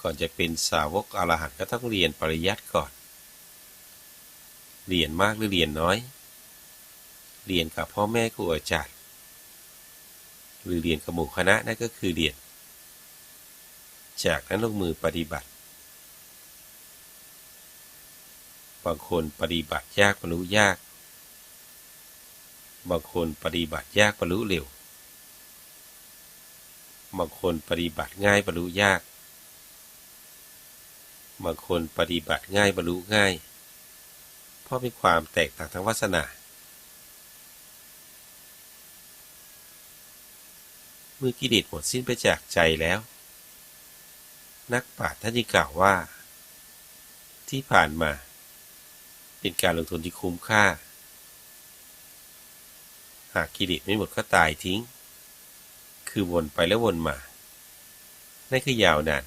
ก่อนจะเป็นสาวกอรหันต์ก็ต้องเรียนปริยัติก่อน เรียนมากหรือเรียนน้อย เรียนกับพ่อแม่ครูอาจารย์ หรือเรียนกับหมู่คณะนั่นก็คือเรียน จากนั้นลงมือปฏิบัติ บางคนปฏิบัติยากบรรลุยาก บางคนปฏิบัติยากบรรลุเร็วบางคนปฏิบัติง่ายบรรลุยาก บางคนปฏิบัติง่ายบรรลุง่าย เพราะมีความแตกต่างทางวาสนา เมื่อกิเลสหมดสิ้นไปจากใจแล้ว นักปราชญ์ท่านยังกล่าวว่า ที่ผ่านมา เป็นการลงทุนที่คุ้มค่า หากกิเลสไม่หมดก็ตายทิ้ง คือวนไปแล้ววนมานั่นคือยาวนาน